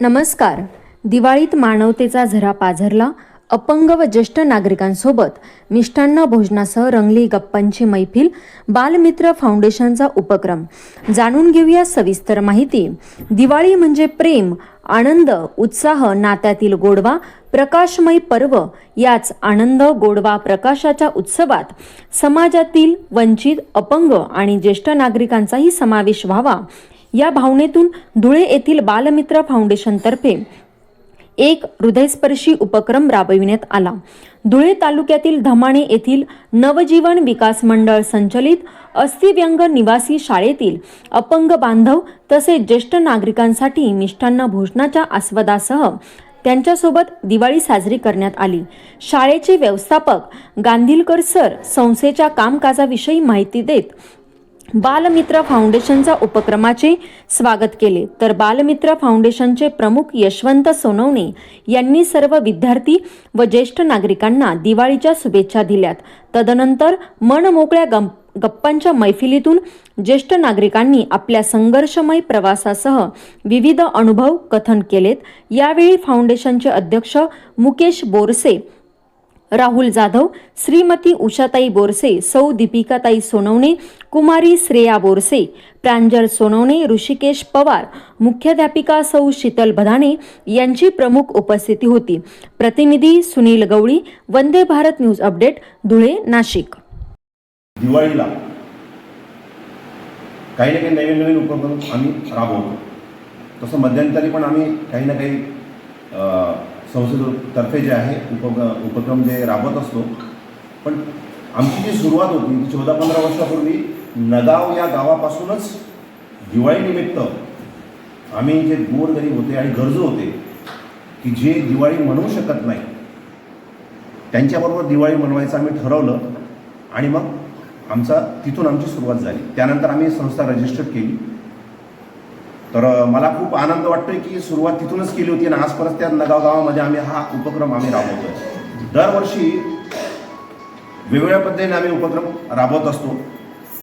नमस्कार. दिवाळीत मानवतेचा झरा पाझरला अपंग व ज्येष्ठ नागरिकांसोबत मिष्टान्न भोजनासह रंगली गप्पांची मैफिल बालमित्र फाउंडेशनचा उपक्रम. जाणून घेऊया सविस्तर माहिती. दिवाळी म्हणजे प्रेम आनंद उत्साह नात्यातील गोडवा प्रकाशमय पर्व. याच आनंद गोडवा प्रकाशाच्या उत्सवात समाजातील वंचित अपंग आणि ज्येष्ठ नागरिकांचाही समावेश व्हावा. या भावनेतून धुळे येथील बालमित्र फाउंडेशनतर्फे एक हृदयस्पर्शी उपक्रम राबविण्यात आला. धुळे तालुक्यातील धमाणे येथील नवजीवन विकास मंडळ संचलित अस्थिव्यंग निवासी शाळेतील अपंग बांधव तसेच ज्येष्ठ नागरिकांसाठी मिष्टान्न भोजनाच्या आस्वादासह त्यांच्यासोबत दिवाळी साजरी करण्यात आली. शाळेचे व्यवस्थापक गांधीलकर सर संस्थेच्या कामकाजाविषयी माहिती देत बालमित्र फाउंडेशनच्या उपक्रमाचे स्वागत केले. तर बालमित्र फाउंडेशनचे प्रमुख यशवंत सोनवणे यांनी सर्व विद्यार्थी व ज्येष्ठ नागरिकांना दिवाळीच्या शुभेच्छा दिल्यात. तदनंतर मनमोकळ्या गम गप्पांच्या मैफिलीतून ज्येष्ठ नागरिकांनी आपल्या संघर्षमय प्रवासासह विविध अनुभव कथन केलेत. यावेळी फाउंडेशनचे अध्यक्ष मुकेश बोरसे राहुल जाधव श्रीमती उषाताई बोरसे सौ दीपिकाताई सोनवणे कुमारी श्रेया बोरसे प्रांजल सोनवणे ऋषिकेश पवार मुख्याध्यापिका सौ शीतल भदाणे यांची प्रमुख उपस्थिती होती. प्रतिनिधी सुनील गवळी वंदे भारत न्यूज अपडेट धुळे नाशिक. दिवाळीला काही ना काही नवीन नवीन उपक्रम आम्ही राबवतो. तसं मध्यंतरी पण आम्ही काही ना काही संस्थेतर्फे जे आहे उपग उपक्रम जे राबवत असतो. पण आमची जी सुरुवात होती ती चौदा पंधरा वर्षापूर्वी नगाव या गावापासूनच दिवाळीनिमित्त आम्ही जे गोरगरीब होते आणि गरजू होते की जे दिवाळी म्हणू शकत नाही त्यांच्याबरोबर दिवाळी मनवायचं आम्ही ठरवलं आणि मग आमचा तिथून आमची सुरुवात झाली. त्यानंतर आम्ही संस्था रजिस्टर केली. तर मला खूप आनंद वाटतोय की सुरुवात तिथूनच केली होती आणि आज परत त्या नगाव गावामध्ये आम्ही हा उपक्रम आम्ही राबवतोय. दरवर्षी वेगवेगळ्या पद्धतीने आम्ही उपक्रम राबवत असतो.